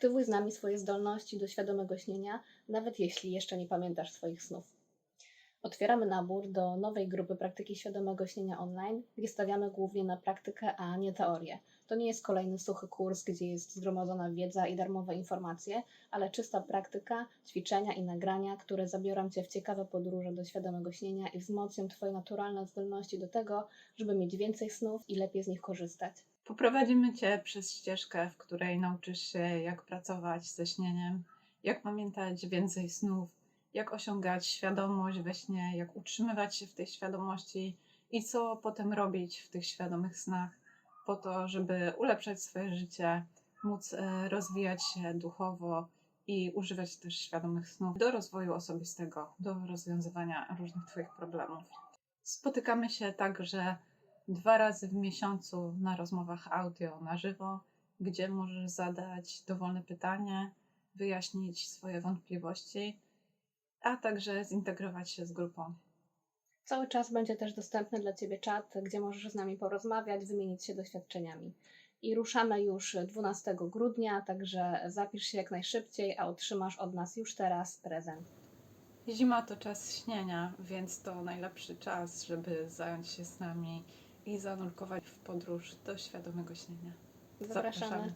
Aktywuj z nami swoje zdolności do świadomego śnienia, nawet jeśli jeszcze nie pamiętasz swoich snów. Otwieramy nabór do nowej grupy praktyki świadomego śnienia online, gdzie stawiamy głównie na praktykę, a nie teorię. To nie jest kolejny suchy kurs, gdzie jest zgromadzona wiedza i darmowe informacje, ale czysta praktyka, ćwiczenia i nagrania, które zabiorą Cię w ciekawe podróże do świadomego śnienia i wzmocnią Twoje naturalne zdolności do tego, żeby mieć więcej snów i lepiej z nich korzystać. Poprowadzimy Cię przez ścieżkę, w której nauczysz się, jak pracować ze śnieniem, jak pamiętać więcej snów, jak osiągać świadomość we śnie, jak utrzymywać się w tej świadomości i co potem robić w tych świadomych snach, po to, żeby ulepszać swoje życie, móc e, rozwijać się duchowo i używać też świadomych snów do rozwoju osobistego, do rozwiązywania różnych Twoich problemów. Spotykamy się także dwa razy w miesiącu na rozmowach audio na żywo, gdzie możesz zadać dowolne pytanie, wyjaśnić swoje wątpliwości, a także zintegrować się z grupą. Cały czas będzie też dostępny dla Ciebie czat, gdzie możesz z nami porozmawiać, wymienić się doświadczeniami. I ruszamy już 12 grudnia, także zapisz się jak najszybciej, a otrzymasz od nas już teraz prezent. Zima to czas śnienia, więc to najlepszy czas, żeby zająć się z nami i zanurkować w podróż do świadomego śnienia. Zapraszamy. Zapraszamy.